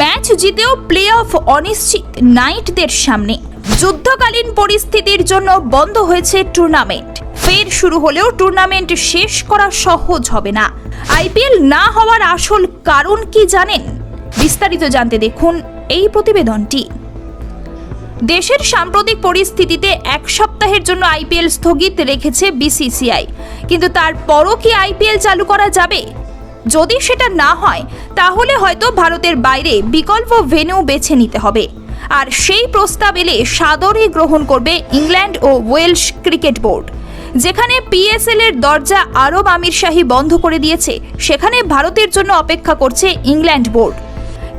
Match জিতেও play of অনিশ্চিত নাইটদের সামনে। যুদ্ধকালীন পরিস্থিতির জন্য বন্ধ হয়েছে টুর্নামেন্ট। ফের শুরু হলেও টুর্নামেন্ট শেষ করা সহজ হবে না। আইপিএল না হওয়ার আসল কারণ কি জানেন? বিস্তারিত জানতে দেখুন এই প্রতিবেদনটি। দেশের সাম্প্রতিক পরিস্থিতিতে এক সপ্তাহের জন্য আইপিএল স্থগিত রেখেছে বিসিসিআই। কিন্তু তারপরও কি আইপিএল চালু করা যাবে? যদি সেটা না হয়, তাহলে হয়তো ভারতের বাইরে বিকল্প ভেন্যু বেছে নিতে হবে। আর সেই প্রস্তাব এলে সাদরে গ্রহণ করবে ইংল্যান্ড ও ওয়েলস ক্রিকেট বোর্ড। যেখানে পিএসএল এর দরজা আরব আমির শাহী বন্ধ করে দিয়েছে, সেখানে ভারতের জন্য অপেক্ষা করছে ইংল্যান্ড বোর্ড।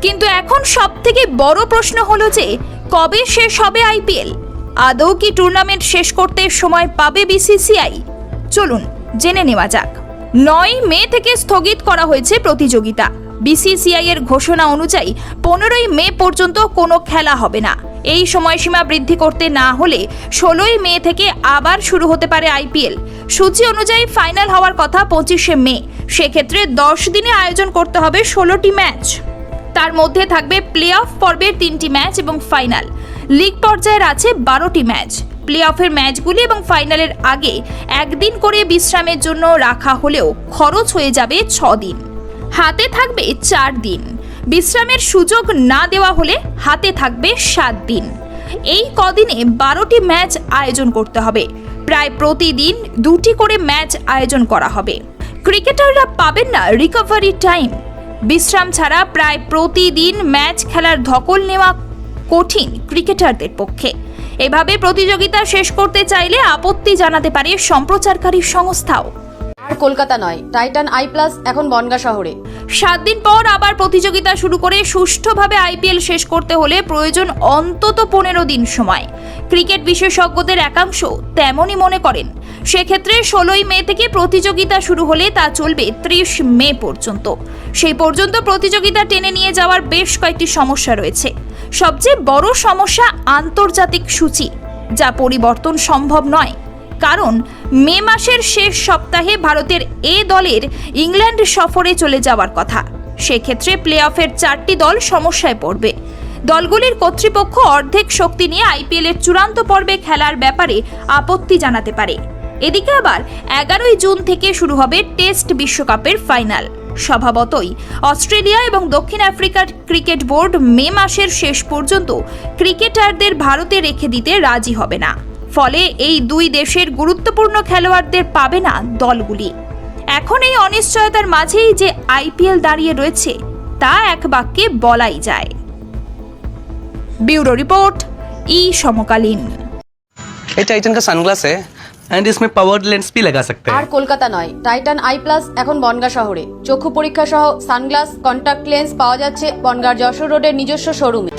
কিন্তু এখন সব থেকে বড় প্রশ্ন হলো যে, কবে শেষ হবে আইপিএল আদৌ কি টুর্নামেন্ট শেষ করতে সময় পাবে বিসিসিআই চলুন, জেনে নেওয়া যাক। নয় মে থেকে স্থগিত করা হয়েছে প্রতিযোগিতা। বিসিসিআই এর ঘোষণা অনুযায়ী পনেরোই মে পর্যন্ত কোনো খেলা হবে না। এই সময়সীমা বৃদ্ধি করতে না হলে ষোলোই মে থেকে আবার শুরু হতে পারে আইপিএল। সূচি অনুযায়ী ফাইনাল হওয়ার কথা পঁচিশে মে। সেক্ষেত্রে দশ দিনে আয়োজন করতে হবে ষোলোটি ম্যাচ। তার মধ্যে থাকবে প্লে অফ পর্বের তিনটি ম্যাচ এবং ফাইনাল। লিগ পর্যায়ের আছে বারোটি ম্যাচ। প্লে অফের ম্যাচগুলি এবং ফাইনালের আগে একদিন করে বিশ্রামের জন্য রাখা হলেও খরচ হয়ে যাবে ছ দিন হাতে থাকবে চার দিন। বিশ্রামের সুযোগ না দেওয়া হলে হাতে থাকবে সাত দিন। এই কদিনে বারোটি ম্যাচ আয়োজন করতে হবে। প্রায় প্রতিদিন দুটি করে ম্যাচ আয়োজন করা হবে। ক্রিকেটাররা পাবেন না রিকভারি টাইম বিশ্রাম ছাড়া প্রায় প্রতিদিন ম্যাচ খেলার ধকল নেওয়া কঠিন ক্রিকেটারদের পক্ষে। এভাবে প্রতিযোগিতা শেষ করতে চাইলে আপত্তি জানাতে পারে সম্প্রচারকারী সংস্থাও। কলকাতা নয়। টাইটান আই প্লাস এখন বনগা শহরে। সাত দিন পর আবার প্রতিযোগিতা শুরু করে সুষ্ঠুভাবে আইপিএল শেষ করতে হলে প্রয়োজন অন্তত পনেরো দিন সময়। ক্রিকেট বিশেষজ্ঞদের একাংশ তেমনই মনে করেন। সেক্ষেত্রে ষোলোই মে থেকে প্রতিযোগিতা শুরু হলে তা চলবে ত্রিশ মে পর্যন্ত। সেই পর্যন্ত প্রতিযোগিতা টেনে নিয়ে যাওয়ার বেশ কয়েকটি সমস্যা রয়েছে। সবচেয়ে বড় সমস্যা আন্তর্জাতিক সূচি, যা পরিবর্তন সম্ভব নয়। কারণ মে মাসের শেষ সপ্তাহে ভারতের এ দলের ইংল্যান্ড সফরে চলে যাওয়ার কথা। সেক্ষেত্রে প্লে অফের চারটি দল সমস্যায় পড়বে। দলগুলির কর্তৃপক্ষ অর্ধেক শক্তি নিয়ে আইপিএল এর চূড়ান্ত পর্বে খেলার ব্যাপারে আপত্তি জানাতে পারে। এদিকে আবার এগারোই জুন থেকে শুরু হবে টেস্ট বিশ্বকাপের ফাইনাল। স্বভাবতই অস্ট্রেলিয়া এবং দক্ষিণ আফ্রিকার ক্রিকেট বোর্ড মে মাসের শেষ পর্যন্ত ক্রিকেটারদের ভারতে রেখে দিতে রাজি হবে না। ফলে এই দুই দেশের গুরুত্বপূর্ণ খেলোয়াড়দের পাবে না দলগুলি এখন এই অনিশ্চয়তার মাঝেই যে আইপিএল দাঁড়িয়ে রয়েছে তা এক বাক্যে বলাই যায় ब्यूरो रिपोर्ट ई समकालीन ये टाइटन का सनग्लास है एंड इसमें पावर लेंस भी लगा सकते আর हैं কলকাতা নয় টাইটান আই প্লাস এখন বনগা শহরে চক্ষু পরীক্ষা সহ সানগ্লাস কন্টাক্ট লেন্স পাওয়া যাচ্ছে বনগার যশোর রোডের নিজস্ব শোরুমে